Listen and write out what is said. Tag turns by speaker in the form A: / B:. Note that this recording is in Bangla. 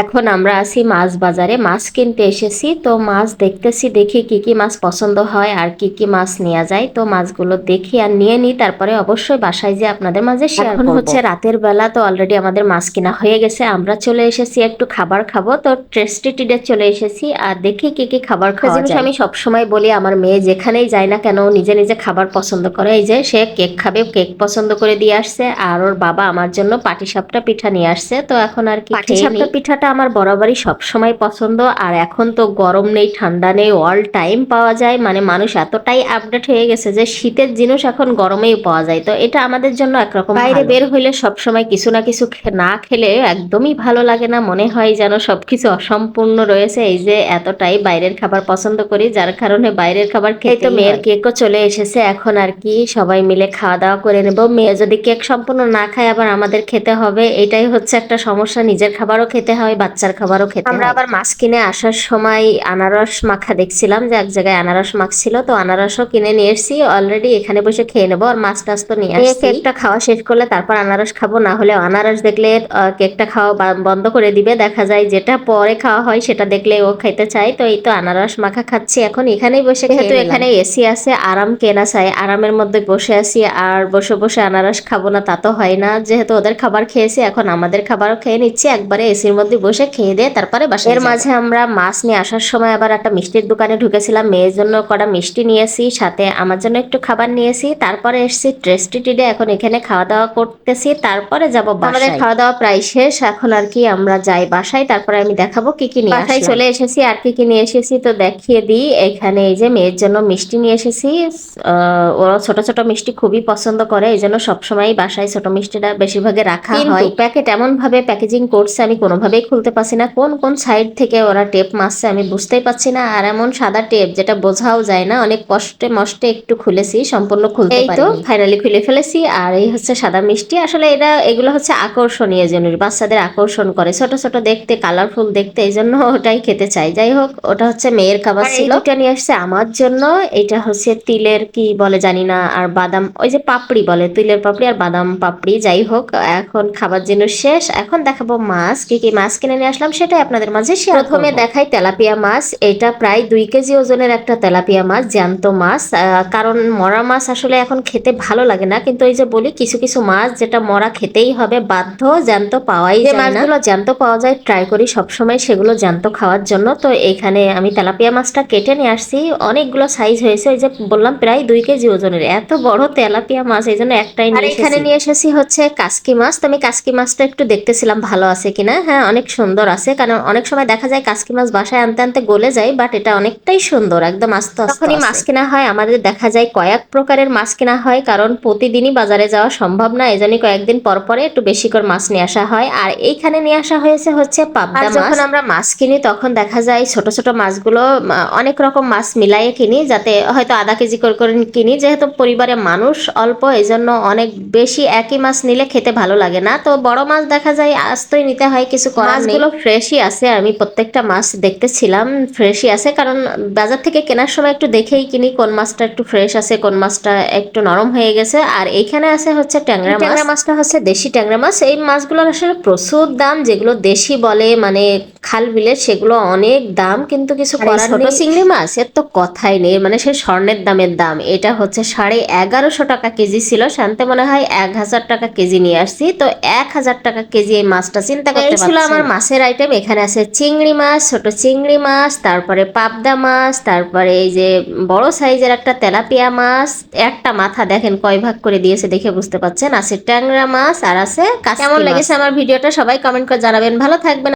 A: এখন আমরা আছি মাছ বাজারে। মাছ কিনতে এসেছি তো মাছ দেখতেছি দেখি কি কি মাছ পছন্দ হয় আর কি কি মাছ নেওয়া যায়। তো মাছগুলো দেখি আর নিয়ে নিই তারপরে অবশ্যই বাসায় যে আপনাদের মাঝে এখন হচ্ছে রাতের বেলা তো অলরেডি আমাদের মাছ কিনা হয়ে গেছে আমরা চলে এসেছি একটু খাবার খাব। তো টেস্টি টিডে চলে এসেছি আর দেখি কি কি খাবার খাওয়া যায়। আমি সবসময় বলি আমার মেয়ে যেখানেই যায় না কেন নিজে নিজে খাবার পছন্দ করে। এই যে সে কেক খাবে কেক পছন্দ করে দিয়ে আসছে আর ওর বাবা আমার জন্য পাটিসাপটা পিঠা নিয়ে আসছে। তো এখন আর কি পাটিসাপটা পিঠাটা আমার বরাবরই সবসময় পছন্দ। আর এখন তো গরম নেই ঠান্ডা নেই অল টাইম পাওয়া যায়। মানে মানুষ এতটাই আপডেট হয়ে গেছে যে শীতের জিনিস এখন গরমেই পাওয়া যায়। তো এটা আমাদের জন্য একরকম বাইরে বের হইলে সবসময় কিছু না কিছু না খেলে একদমই ভালো লাগে না। মনে হয় যেন সবকিছু অসম্পূর্ণ রয়েছে। এই যে এতটাই বাইরের খাবার পছন্দ করি যার কারণে বাইরের খাবার খেয়ে তো মেয়ের কেকও চলে এসেছে। এখন আর কি সবাই মিলে খাওয়া দাওয়া করে নেব। মেয়ে যদি কেক সম্পূর্ণ না খায় আবার আমাদের খেতে হবে। এটাই হচ্ছে একটা সমস্যা। নিজের খাবারও খেতে হয়। বাচ্চার খাবারও খেতে আমরা আবার মাছ কিনে আসার সময় আনারস মাখা দেখছিলাম যে এক জায়গায় আনারস মাখছিল তো আনারসও কিনে নিয়ে এসেছি। অলরেডি এখানে বসে খেয়ে নেব আর মাছ টাছ তো নিয়ে আসছি। কেকটা খাওয়া শেষ করলে তারপর আনারস খাব না হলে আনারস দেখলে কেকটা খাওয়া বন্ধ করে দিবে। দেখা যায় যেটা পরে খাওয়া হয় সেটা দেখলে ও খাইতে চায় তো এই তো আনারস মাখা খাচ্ছি। এখন এখানেই বসে যেহেতু এখানে এসি আছে আরাম কেনা চাই। আরামের মধ্যে বসে আছি আর বসে বসে আনারস খাব না তা তো হয় না। যেহেতু ওদের খাবার খেয়েছি এখন আমাদের খাবারও খেয়ে নিচ্ছি। একবারে এসির মধ্যে বসে খেয়ে দিয়ে তারপরে বাসায় এর মাঝে আমরা মাছ নিয়ে আসার সময় আবার একটা মিষ্টির দোকানে ঢুকেছিলাম। মেয়ের জন্য কটা মিষ্টি নিয়েছি সাথে আমার জন্য একটু খাবার নিয়েছি। তারপরে এসেছি ট্রেস্টি টিডে এখন এখানে খাওয়া দাওয়া করতেছি। তারপরে যাব আমাদের খাওয়া দাওয়া প্রায় শেষ এখন আর কি আমরা যাই বাসায়। তারপরে আমি দেখাবো কি কি নিয়ে বাসায় চলে এসেছি আর কি কি নিয়ে এসেছি তো দেখিয়ে দিই। এখানে এই যে মেয়ের জন্য মিষ্টি নিয়ে এসেছি। ওরা ছোট ছোট মিষ্টি খুবই পছন্দ করে এই জন্য সবসময় বাসায় ছোট মিষ্টিটা বেশিরভাগে রাখা হয়। প্যাকেট এমন ভাবে প্যাকেজিং করছে আমি কোনোভাবেই খুলতে পারছি না। কোন কোন সাইড থেকে ওরা টেপ মারছে আমি বুঝতেই পারছি না। আর এমন সাদা টেপ যেটা বোঝাও যায় না। অনেক কষ্টে মষ্টে একটু খুলেছি সম্পূর্ণ খুলতে এই তো ফাইনালি খুলে ফেলেছি। আর এই হচ্ছে সাদা মিষ্টি। আসলে এটা এগুলো হচ্ছে আকর্ষণীয় জিনিস বাচ্চাদের আকর্ষণ করে। ছোট ছোট দেখতে কালারফুল দেখতে এই জন্য ওটাই খেতে চাই। যাই হোক ওটা হচ্ছে মেয়ের খাবার ছিল। ওটা নিয়ে আসছে আমার জন্য। এটা হচ্ছে তিলের কি বলে জানি না। আর বাদাম ওই যে পাপড়ি বলে তিলের পাপড়ি আর বাদাম পাপড়ি। যাই হোক এখন খাবার জিনিস শেষ। এখন দেখাবো মাছ কি কি মাছ কিনে নিয়ে আসলাম সেটাই আপনাদের মাঝে শেয়ার প্রথমে দেখাই তেলাপিয়া মাছ। এটা প্রায় দুই কেজি ওজনের একটা তেলাপিয়া মাছ জ্যান্ত মাছ। কারণ মরা মাছ আসলে এখন খেতে ভালো লাগে না কিন্তু ওই যে বলি কিছু কিছু মাছ যেটা মরা খেতেই হবে বাধ্য জ্যান্ত পাওয়াই যায় না। মাছগুলো জ্যান্ত পাওয়া যায় ট্রাই করি সবসময় সেগুলো জ্যান্ত খাওয়ার জন্য। তো এখানে আমি তেলাপিয়া মাছটা কেটে নিয়ে আসছি। অনেকগুলো সাইজ হয়েছে ওই যে বললাম প্রায় দুই কেজি ওজনের। এত বড় তেলাপিয়া মাছ এই জন্য একটাই নিয়ে এখানে নিয়ে এসেছি হচ্ছে কাসকি মাছ। তো আমি কাসকি মাছটা একটু দেখতেছিলাম ভালো আছে কিনা? হ্যাঁ অনেক সুন্দর আছে কারণ অনেক সময় দেখা যায় কাসকি মাছ বাসায় আনতে আনতে গলে যায় বাট এটা অনেকটাই সুন্দর একদম আস্তে আস্তে যখনই মাছ কেনা হয় আমাদের দেখা যায় কয়েক প্রকারের মাছ কেনা হয় কারণ প্রতিদিনই বাজারে যাওয়া সম্ভব না এজন্যই কয়েকদিন পর পরে একটু বেশি করে মাছ নিয়ে আসা হয়। আর এইখানে নিয়ে আসা হয়েছে হচ্ছে পাবদা মাছ যখন আমরা মাছ কিনি তখন দেখা যায় ছোট ছোট মাছগুলো অনেক রকম মাছ মিলাইয়ে কিনি যাতে হয়তো আধা কেজি করে করে কিনি। যেহেতু পরিবারে মানুষ অল্প এই জন্য অনেক বেশি একই মাছ নিলে খেতে ভালো লাগে না। তো বড় মাছ দেখা যায় আস্তই নিতে হয় কিছু নেই মাছগুলো ফ্রেশই আছে আমি প্রত্যেকটা মাছ দেখতেছিলাম ফ্রেশই আছে কারণ বাজার থেকে কেনার সময় একটু দেখেই কিনি কোন মাছটা একটু ফ্রেশ আছে কোন মাছটা একটু নরম হয়ে গেছে। আর এইখানে আছে হচ্ছে ট্যাংরা মাছ। ট্যাংরা মাছটা হচ্ছে দেশি ট্যাংরা মাছ। এই মাছগুলোর আসলে প্রচুর দাম যেগুলো দেশি বলে মানে খাল বিলের সেগুলো অনেক দাম কিন্তু কিছু করার ছোট চিংড়ি মাছ? এর তো কথাই নেই। মানে সে স্বর্ণের দামের দাম। এটা হচ্ছে সাড়ে এগারোশো টাকা কেজি ছিল। শান্তে মনে হয় এক হাজার টাকা কেজি নিয়ে আসছি। তো এক হাজার টাকা কেজি এই মাছটা চিন্তা করতে ছিল আমার মাছের আইটেম এখানে আছে চিংড়ি মাছ ছোট চিংড়ি মাছ তারপরে পাবদা মাছ তারপরে এই যে বড় সাইজের একটা তেলাপিয়া মাছ। একটা মাথা দেখেন কয় ভাগ করে দিয়েছে দেখে বুঝতে পারছেন। আছে ট্যাংরা মাছ আর আছে কেমন লেগেছে আমার ভিডিওটা? সবাই কমেন্ট করে জানাবেন। ভালো থাকবেন।